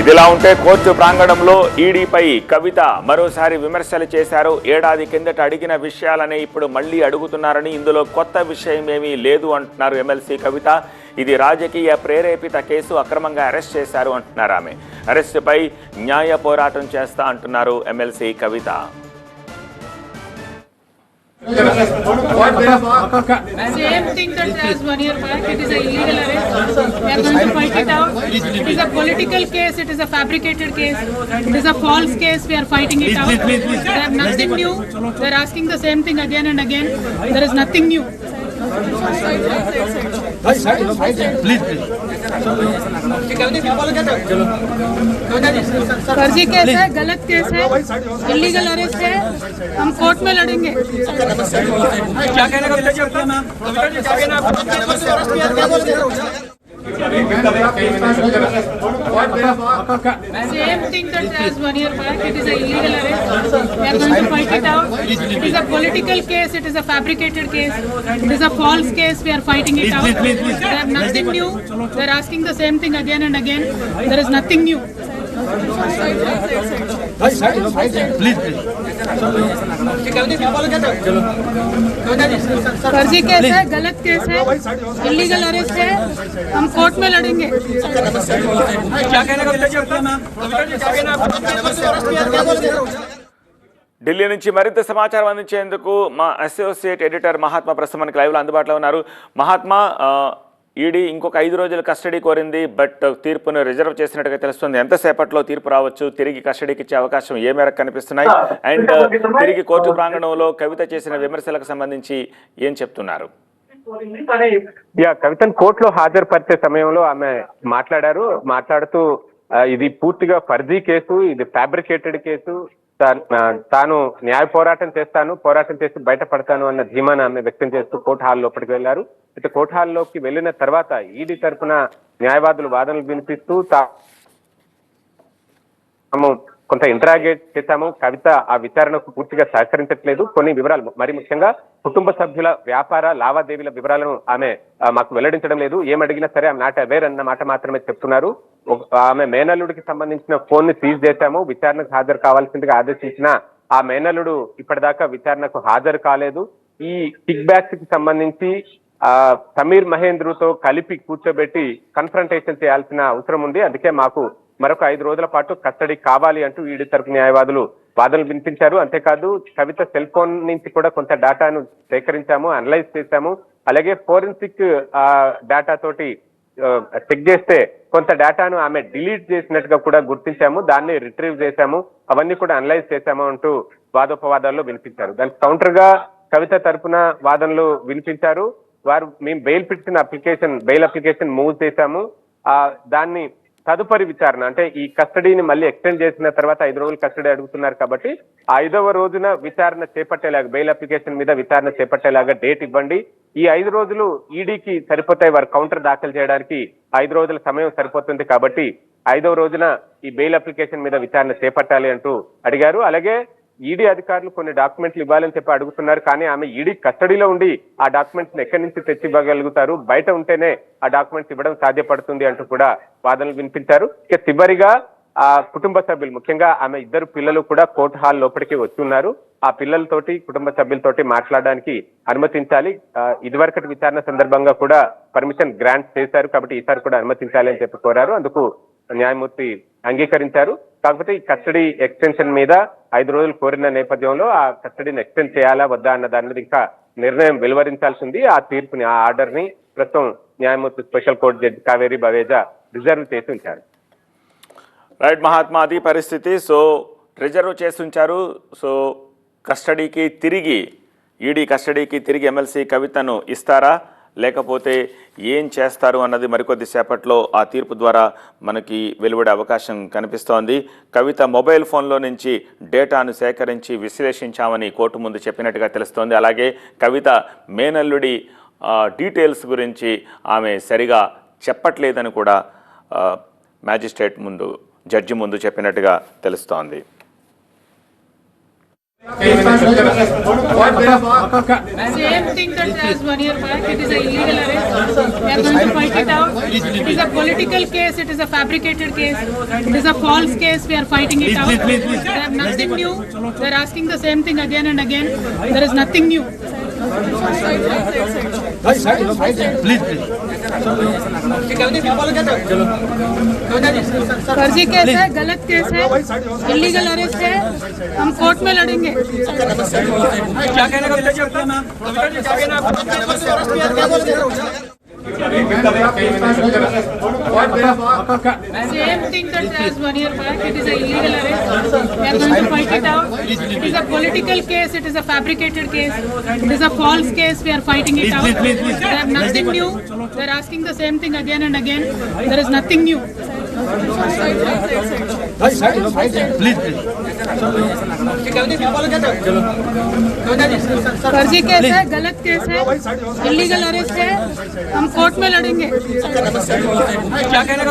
ఇదిలా ఉంటే కోర్టు ప్రాంగణంలో ఈడీపై కవిత మరోసారి విమర్శలు చేశారు. ఏడాది కిందట అడిగిన విషయాలనే ఇప్పుడు మళ్ళీ అడుగుతున్నారని ఇందులో కొత్త విషయం ఏమీ లేదు అంటున్నారు ఎమ్మెల్సీ కవిత. ఇది రాజకీయ ప్రేరేపిత కేసు అక్రమంగా అరెస్ట్ చేశారు అంటున్నారు ఆమె. అరెస్టుపై న్యాయ పోరాటం చేస్తా అంటున్నారు MLC Kavitha. Same thing that as one year back, it is a illegal arrest. We are going to fight it out. It is a political case, it is a fabricated case, it is a false case, we are fighting it out. They have nothing new, We are asking the same thing again and again, there is nothing new. फर्जी case है गलत case है illegal arrest है हम court में लड़ेंगे। Same thing that as one year back, it is a illegal arrest. We are going to fight it out. It is a political case, it is a fabricated case, it is a false case, we are fighting it out. They have nothing new, they are asking the same thing again and again, there is nothing new. Kavita ji क्या बोला कहते हो कविता जी फर्जी case है गलत case है illegal arrest है हम कोर्ट में लड़ेंगे क्या कहने का विजय करता है मैम कविता जी क्या कहना है आपका? ఢిల్లీ నుంచి మరింత సమాచారం అందించేందుకు మా అసోసియేట్ ఎడిటర్ మహాత్మా ప్రస్తుతం మనకి లైవ్లో అందుబాటులో ఉన్నారు మహాత్మా ఆ, ఈడీ ఇంకొక ఐదు రోజులు కస్టడీ కోరింది బట్ తీర్పును రిజర్వ్ చేసినట్టుగా తెలుస్తుంది. ఎంతసేపట్లో తీర్పు రావచ్చు? తిరిగి కస్టడీకి ఇచ్చే అవకాశం ఏ మేరకు కనిపిస్తున్నాయి? అండ్ తిరిగి కోర్టు ప్రాంగణంలో కవిత చేసిన విమర్శలకు సంబంధించి ఏం చెప్తున్నారు? యా కవితను కోర్టులో హాజరుపరిచే సమయంలో ఆమె మాట్లాడారు. మాట్లాడుతూ ఇది పూర్తిగా ఫర్జీ కేసు ఇది ఫ్యాబ్రికేటెడ్ కేసు. తాను న్యాయ పోరాటం చేస్తాను పోరాటం చేసి బయటపడతాను అన్న ధీమాను ఆమె వ్యక్తం చేస్తూ కోర్టు హాల్ లోపలికి వెళ్ళారు ఇటు కోఠాల్లోకి వెళ్ళిన తర్వాత ఈడీ తరపున న్యాయవాదులు వాదనలు వినిపిస్తూ తాము కొంత ఇంటరాగేట్ చేశాము. కవిత ఆ విచారణకు పూర్తిగా సహకరించట్లేదు. కొన్ని వివరాలు మరి ముఖ్యంగా కుటుంబ సభ్యుల వ్యాపార లావాదేవీల వివరాలను ఆమె మాకు వెల్లడించడం లేదు. ఏం అడిగినా సరే ఆమె నాట్ అవేర్ అన్న మాట మాత్రమే చెప్తున్నారు. ఆమె మేనల్లుడికి సంబంధించిన ఫోన్ని సీజ్ చేశాము. విచారణకు హాజరు కావాల్సిందిగా ఆదేశించిన ఆ మేనల్లుడు ఇప్పటిదాకా విచారణకు హాజరు కాలేదు. ఈ కిక్ బ్యాక్స్కి సంబంధించి ఆ సమీర్ మహేంద్రుతో కలిపి కూర్చోబెట్టి కన్ఫరంటేషన్ చేయాల్సిన అవసరం ఉంది. అందుకే మాకు మరొక ఐదు రోజుల పాటు కస్టడీ కావాలి అంటూ ఈడీ తరపు న్యాయవాదులు వాదనలు వినిపించారు. అంతేకాదు కవిత సెల్ ఫోన్ నుంచి కూడా కొంత డేటాను సేకరించాము అనలైజ్ చేశాము. అలాగే ఫోరెన్సిక్ డేటా తోటి చెక్ చేస్తే కొంత డేటాను ఆమె డిలీట్ చేసినట్టుగా కూడా గుర్తించాము. దాన్ని రిట్రీవ్ చేశాము. అవన్నీ కూడా అనలైజ్ చేశాము అంటూ వాదోపవాదాల్లో వినిపించారు. దానికి కౌంటర్గా కవిత తరపున వాదనలు వినిపించారు. వారు మేము బెయిల్ పెట్టిన అప్లికేషన్ బెయిల్ అప్లికేషన్ మూవ్ చేశాము. ఆ దాన్ని తదుపరి విచారణ అంటే ఈ కస్టడీని మళ్ళీ ఎక్స్టెండ్ చేసిన తర్వాత ఐదు రోజులు కస్టడీ అడుగుతున్నారు కాబట్టి ఆ ఐదవ రోజున విచారణ చేపట్టేలాగా బెయిల్ అప్లికేషన్ మీద విచారణ చేపట్టేలాగా డేట్ ఇవ్వండి. ఈ ఐదు రోజులు ఈడీకి సరిపోతాయి వారు కౌంటర్ దాఖలు చేయడానికి ఐదు రోజుల సమయం సరిపోతుంది కాబట్టి ఐదవ రోజున ఈ బెయిల్ అప్లికేషన్ మీద విచారణ చేపట్టాలి అంటూ అడిగారు. అలాగే ఈడీ అధికారులు కొన్ని డాక్యుమెంట్లు ఇవ్వాలని చెప్పి అడుగుతున్నారు కానీ ఆమె ఈడీ కస్టడీలో ఉండి ఆ డాక్యుమెంట్స్ ఎక్కడి నుంచి తెచ్చి ఇవ్వగలుగుతారు బయట ఉంటేనే ఆ డాక్యుమెంట్స్ ఇవ్వడం సాధ్యపడుతుంది అంటూ కూడా వాదనలు వినిపించారు. ఇక చివరిగా ఆ కుటుంబ సభ్యులు ముఖ్యంగా ఆమె ఇద్దరు పిల్లలు కూడా కోర్టు హాల్ లోపలికి వచ్చి ఉన్నారు ఆ పిల్లలతోటి కుటుంబ సభ్యులతోటి మాట్లాడడానికి అనుమతించాలి. ఇదివరకటి విచారణ సందర్భంగా కూడా పర్మిషన్ గ్రాంట్ చేశారు కాబట్టి ఈసారి కూడా అనుమతించాలి అని చెప్పి కోరారు. అందుకు న్యాయమూర్తి అంగీకరించారు. కాకపోతే ఈ కస్టడీ ఎక్స్టెన్షన్ మీద ఐదు రోజులు కోరిన నేపథ్యంలో ఆ కస్టడీని ఎక్స్టెండ్ చేయాలా వద్దా అన్న దాని మీద ఇంకా నిర్ణయం వెలువరించాల్సి ఉంది ఆ తీర్పుని ఆ ఆర్డర్ని ప్రస్తుతం న్యాయమూర్తి special court judge Kaveri Baweja reserve చేసి ఉంచారు. రైట్ మహాత్మా అది పరిస్థితి. సో రిజర్వ్ చేసి ఉంచారు. సో కస్టడీకి తిరిగి ఈడీ కస్టడీకి తిరిగి ఎమ్మెల్సీ కవితను ఇస్తారా? లేకపోతే ఏం చేస్తారు అన్నది మరికొద్ది సేపట్లో ఆ తీర్పు ద్వారా మనకి వెలువడే అవకాశం కనిపిస్తోంది. కవిత మొబైల్ ఫోన్లో నుంచి డేటాను సేకరించి విశ్లేషించామని కోర్టు ముందు చెప్పినట్టుగా తెలుస్తోంది. అలాగే కవిత మేనల్లుడి డీటెయిల్స్ గురించి ఆమె సరిగా చెప్పట్లేదని కూడా మ్యాజిస్ట్రేట్ ముందు జడ్జి ముందు చెప్పినట్టుగా తెలుస్తోంది. Same thing that was one year back, it is a illegal arrest. We are going to fight it out. It is a political case, it is a fabricated case. It is a false case, we are fighting it out. They have nothing new. They are asking the same thing again and again. There is nothing new. फर्जी case है, गलत case है illegal arrest है, हम court में लड़ेंगे। क्या कहने क्या? Same thing that was one year back, it is a illegal arrest. We are going to fight it out. It is a political case, it is a fabricated case. It is a false case, we are fighting it out. They have nothing new. They are asking the same thing again and again. There is nothing new. फर्जी case है, गलत case है illegal arrest है, हम court में लड़ेंगे। क्या कहने